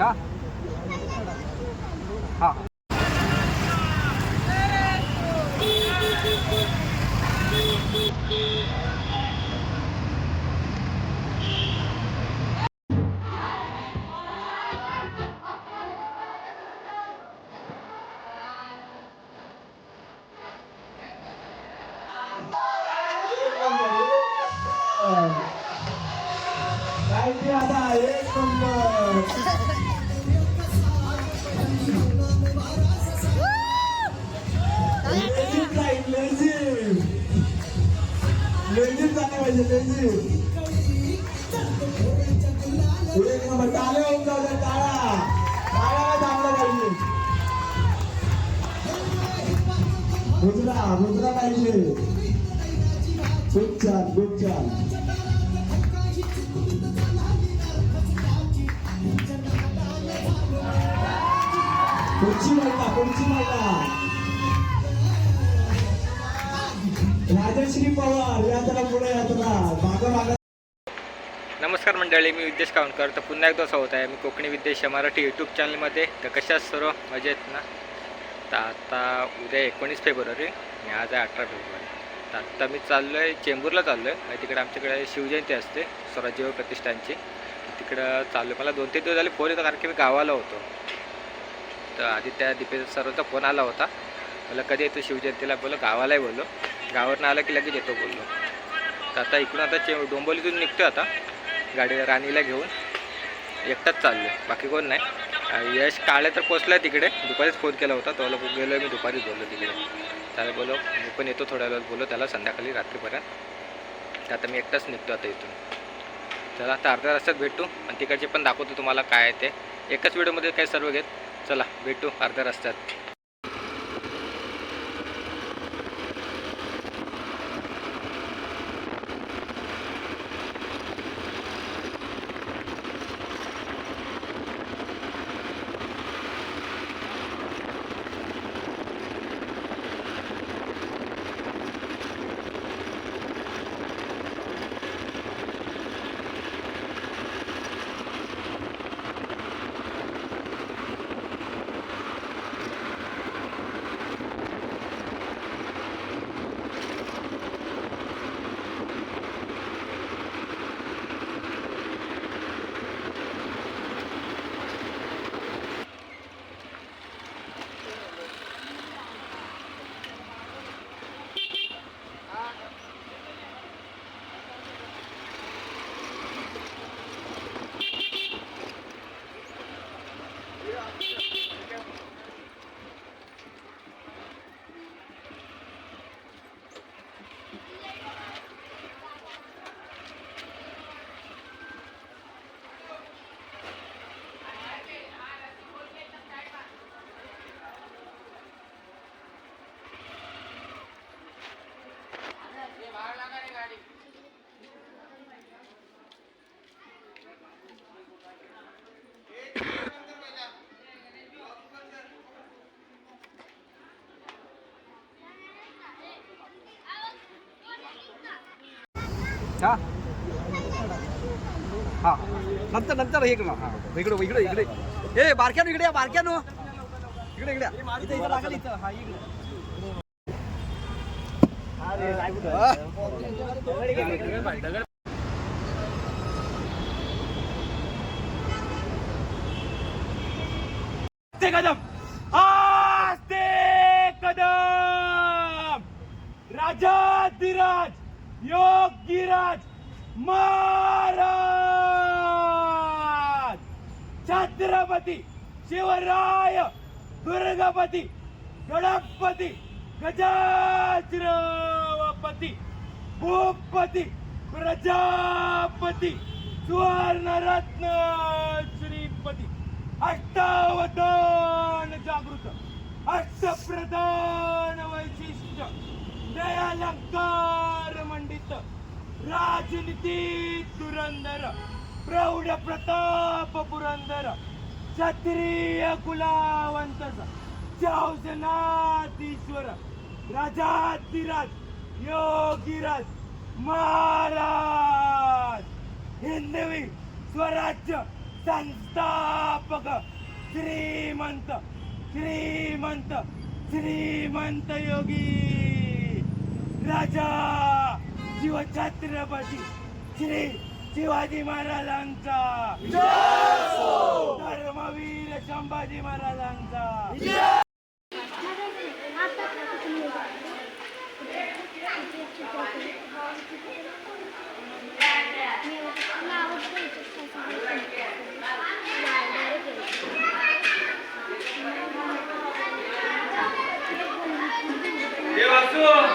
行。लेझीम झालं पाहिजे एक नंबर टाळ्या होऊन जाऊ द्या टाळा टाळ्याला थांबलं पाहिजे मुजरा मुजरा पाहिजे खूप छान खूप छान खुर्ची मांडला खुर्ची राजश्री पवार या त्याला पुढे या नमस्कार मंडळी मी विद्येश कावणकर. तर पुन्हा एकदा होत आहे. मी कोकणी विद्येश मराठी यूट्यूब चॅनलमध्ये तर कशा सर्व मजेत ना? तर आता उद्या एकोणीस फेब्रुवारी आणि आज आहे अठरा फेब्रुवारी. तर आत्ता मी चाललो आहे चेंबूरला चाललो आहे आणि तिकडे आमच्याकडे शिवजयंती असते स्वराज्य प्रतिष्ठानची. तिकडं चाललो मला दोन तीन दिवस झाले फोन येतो कारण की मी गावाला होतो. तर आधी त्या दीपेचा सर्वचा फोन आला होता. मला कधी येतो शिवजयंतीला बोललो गावालाही बोललो. गावावरनं आलं की लगेच येतो बोललो. तर आता इकडून आता चे डोंबोलीतून निघतो आता. गाडी राणीला घेऊन. एकटाच चाललो आहे बाकी कोण नाही. यश काळे तर पोचला आहे तिकडे. दुपारीच फोन केला होता. त्याला गेलो मी दुपारीच बोललो तिकडे. त्याला बोलो. मी पण येतो थोड्या वेळात. बोलो त्याला संध्याकाळी रात्रीपर्यंत. तर आता मी एकटाच निघतो आता इथून. चला आता अर्ध्या रस्त्यात भेटू. आणि तिकडचे पण दाखवतो तुम्हाला काय आहे ते. एकाच व्हिडिओमध्ये काय सर्व घेत. चला भेटू अर्ध्या रस्त्यात. हा हा नंतर नंतर हे करू हा इकडे इकडे इकडे ए बारक्यानो इकडे या बारक्यानो इकडे इकडे या. इथं इथं लागेल इथं हा इकडे आस्ते कदम आस्ते कदम राजाधिराज योगीराज महाराज छत्रपती शिवराय दुर्गपती गणपती गजाश्रवपती भूपती प्रजापती सुवर्णरत्न श्रीपती अष्टावधान जागृत अष्टप्रधान वैशिष्ट्य दयालंकार मंडित राजनीती धुरंधर प्रौढ प्रताप पुरंदर क्षत्रिय कुलावंत चौजनाधीश्वर राजाधिराज योगीराज महाराज! हिंदवी स्वराज्य संस्थापक श्रीमंत श्रीमंत श्रीमंत योगी! राजा शिवछत्रपती श्री शिवाजी महाराजांचा! धर्मवीर संभाजी महाराजांचा! 박수.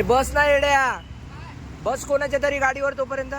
अरे बस ना येड्या. बस कोणाच्या तरी गाडीवर तोपर्यंत?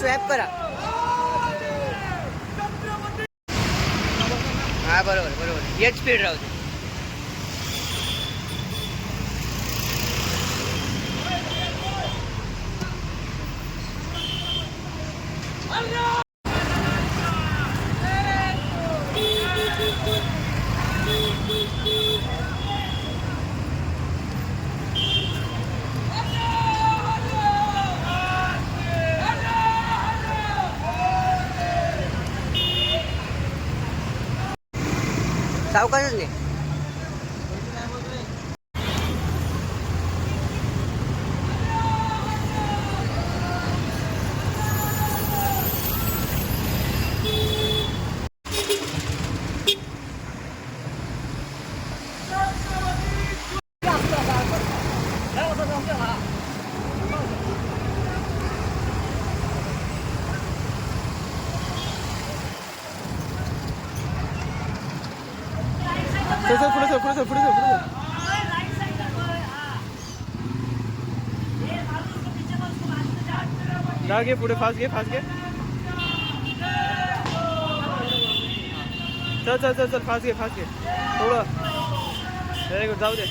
स्वॅप करा. हा बरोबर बरोबर. हेच स्पीड राहू दे. जा घे पुढे फास्ट घे फास्ट घे. चल चल चल चल फास्ट घे फास्ट घे. थोडं. गुड जाऊ दे.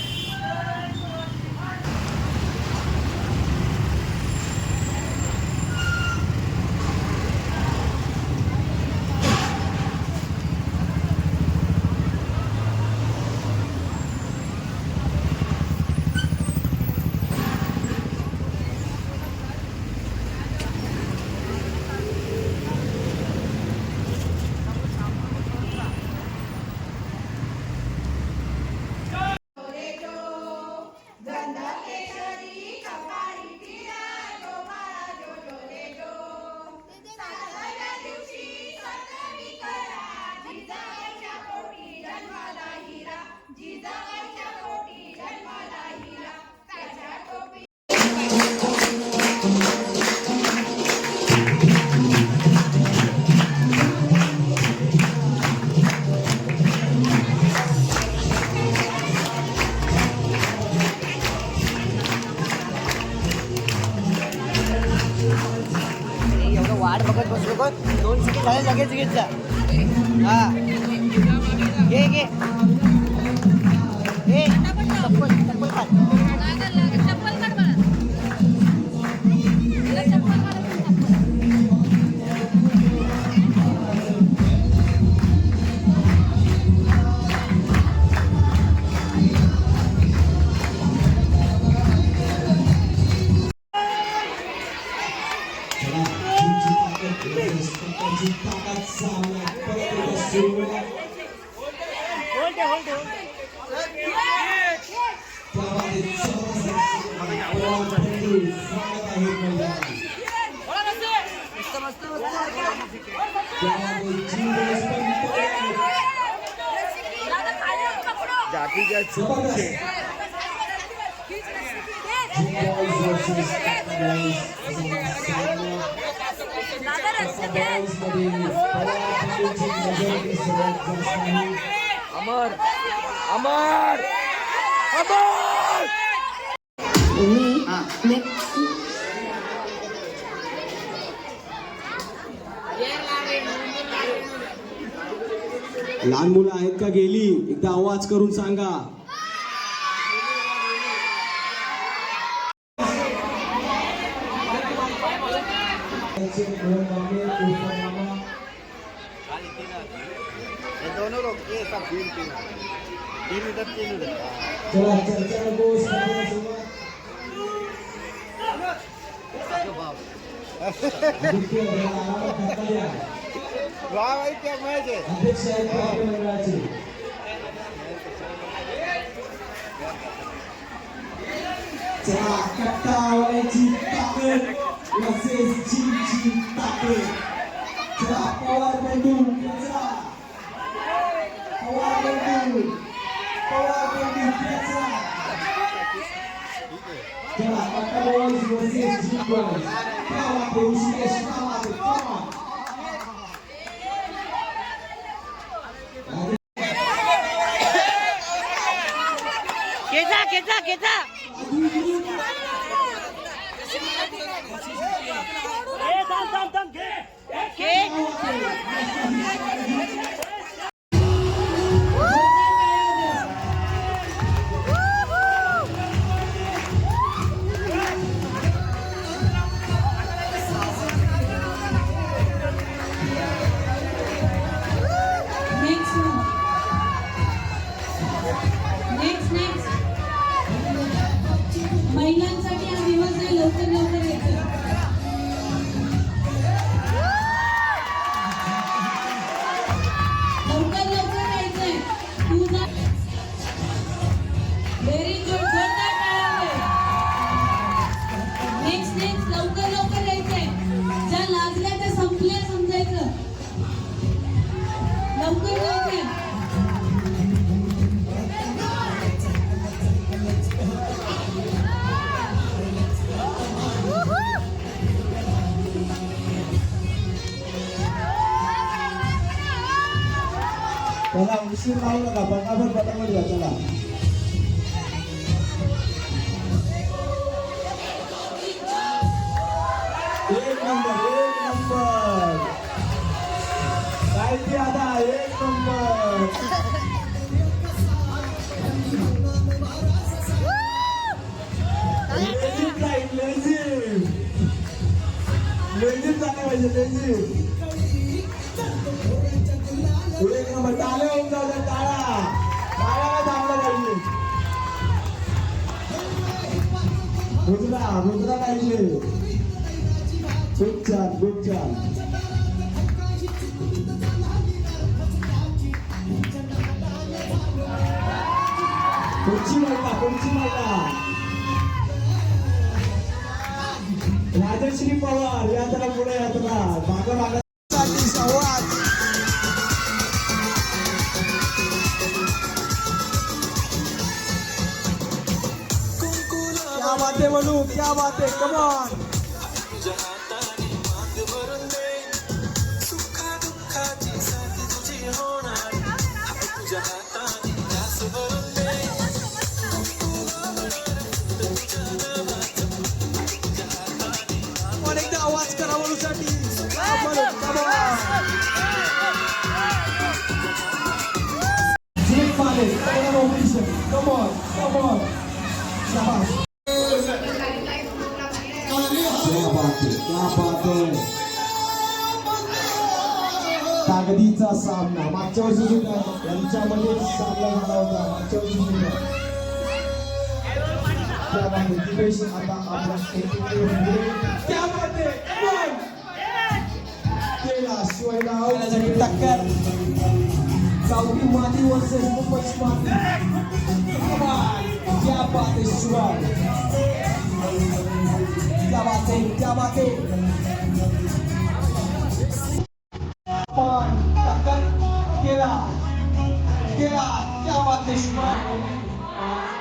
अमर अमर अमर! लहान मुलं आहेत का गेली? एकदा आवाज करून सांगा. दोनों लोग ये सब तीन तीन तीन उधर तीन उधर चला चर्चा नको स्पर्धेला सुरुवात. आदित्य जरा आरामात हाताला या. वाह भाई क्या मैच है अध्यक्ष आहेत भारतीय मंडळाचे चला कट्टा आवडायची ताकद वर्सेस जिमची ताकद चला पवार बंधू त्याचा पवार बंधू पवार बंधू त्याचा चला कट्टा बॉयज वर्सेस जिम बॉयज काय वाटते ऋषिकेश काय वाटते Come पटापट पटापट घ्या चला एक नंबर एक नंबर काय ते आता एक नंबर लेझिम राहील लेझिम लेझिम झालं पाहिजे लेझिम मुद्रा मुद्रा पाहिजे खूप छान खूप छान. पुढची महिला पुढची महिला राजश्री पवार यात्रा पुढे यात्रा. मागं मागं. क्या बात है बोलू क्या बात है कमाल Come on, come on. Come on. Come on. ताकदीचा सामना. मागच्या वर्षी सुद्धा यांच्यामध्ये सामना झाला होता. मागच्या वर्षी सुद्धा. आहे दिपेश आता One. केला शिवायला आवडण्यासाठी टक्कर. सावली माती वर्सेस मुंबईची माती. क्या बात आहे शिवाय क्या बात है क्या बात है. केला क्या बात है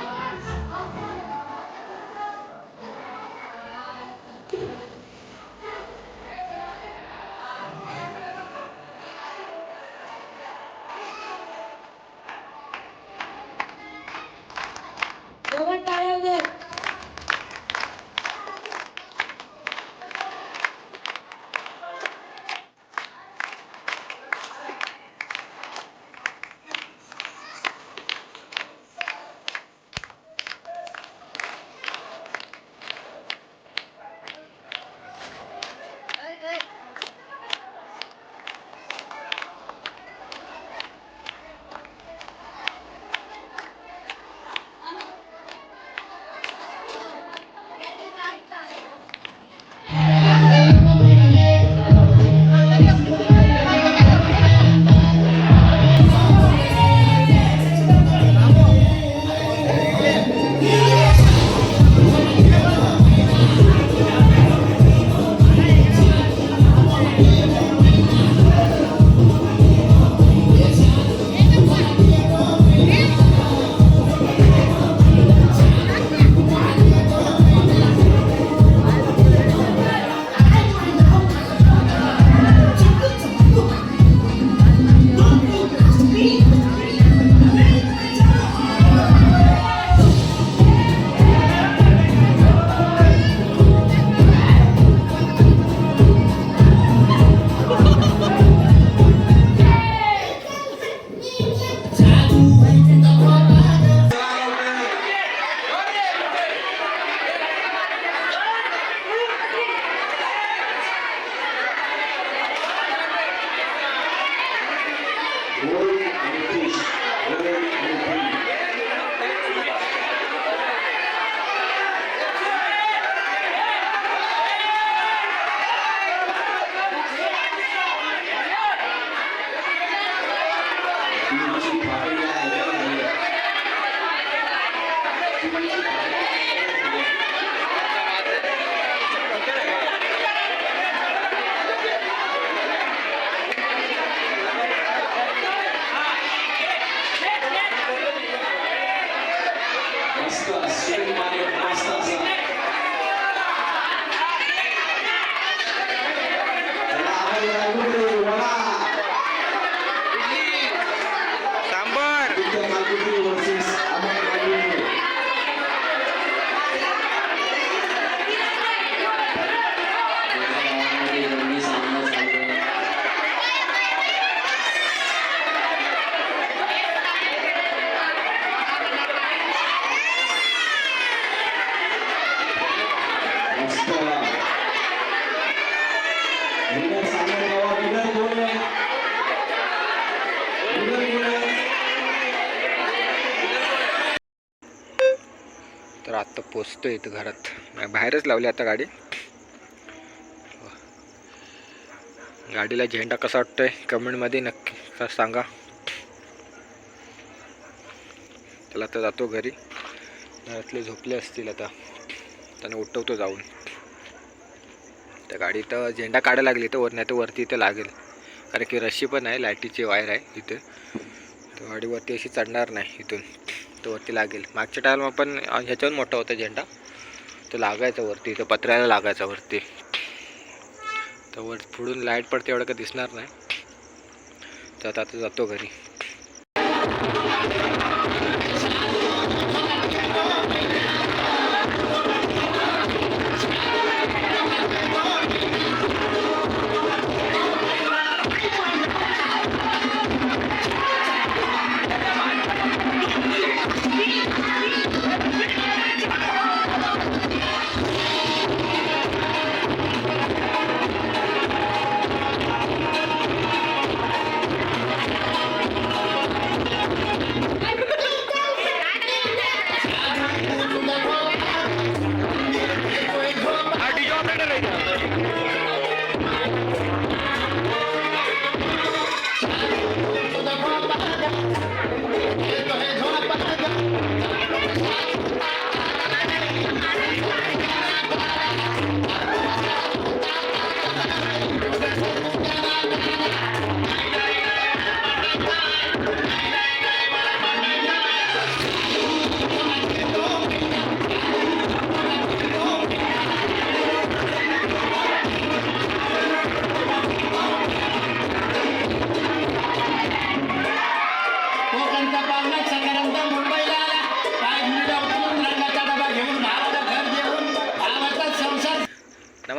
आत्ता पोचतो इथं घरात. बाहेरच लावली आता गाडी. गाडीला झेंडा कसा वाटतोय कमेंटमध्ये नक्की सांगा. त्याला आता जातो घरी. घरातले झोपले असतील आता. त्यांना उठवतो जाऊन. त्या गाडी तर झेंडा काढायला लागली तर वर नाही तर वरती इथं लागेल. कारण की रशी पण आहे लाईटीची वायर आहे इथे. तर गाडीवरती अशी चढणार नाही इथून. तो वरती लागेल. मागच्या टायमा पण ह्याच्यावर मोठा होता झेंडा. तो लागायचा वरती तो पत्र्याला लागायचा वरती. तर वर पुढून लाइट पडते एवढं काही दिसणार नाही. तर आता आता जातो घरी.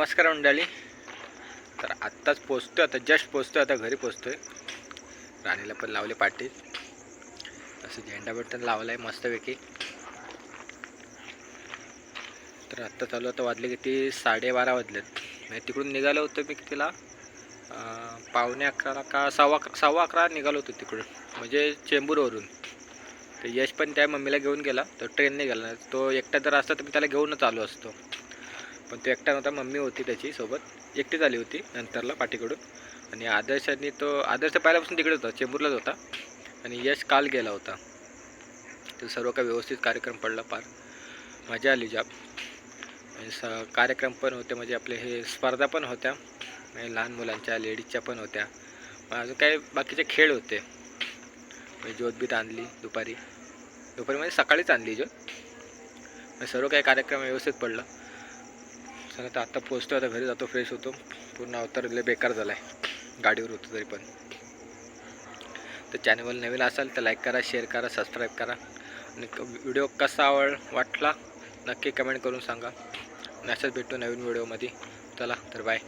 नमस्कार मंडळी. तर आत्ताच पोचतोय आता जस्ट पोचतोय आता घरी पोचतोय. राणीला पण लावले पाठी असं झेंडा बटन लावला आहे मस्तपैकी. तर आत्ता चालू आता वाजले किती? साडेबारा वाजलेत. म्हणजे तिकडून निघालो होतो मी कितीला पावणे अकराला का सव्वा सव्वा अकरा निघालो होतो तिकडून. म्हणजे चेंबूरवरून. तर यश पण त्या मम्मीला घेऊन गेला. तो ट्रेनने गेला. तो एकटा जर असता तर मी त्याला घेऊनच आलो असतो. पण तो एकटा नव्हता मम्मी होती त्याची सोबत. एकटीच आली होती नंतरला पाठीकडून. आणि आदर्शाने तो आदर्श पहिल्यापासून तिकडे होता चेंबूरलाच होता. आणि यश काल गेला होता. तो सर्व काही व्यवस्थित कार्यक्रम पडला पार. मजा आली जाब. आणि स कार्यक्रम पण होते म्हणजे आपले हे स्पर्धा पण होत्या. म्हणजे लहान मुलांच्या लेडीजच्या पण होत्या. अजून काही बाकीचे खेळ होते. म्हणजे ज्योतबीत आणली दुपारी. दुपारी म्हणजे सकाळीच आणली ज्योत सर्व काही कार्यक्रम व्यवस्थित पडला. चला तर आत्ता पोचतो आता घरी जातो फ्रेश होतो. पूर्ण अवतार लय बेकार झाला आहे गाडीवर होतो तरी पण. तर चॅनल नवीन असाल तर लाईक करा शेअर करा सबस्क्राईब करा. आणि व्हिडिओ कसा आवड वाटला नक्की कमेंट करून सांगा. आणि भेटतो नवीन व्हिडिओमध्ये चला तर बाय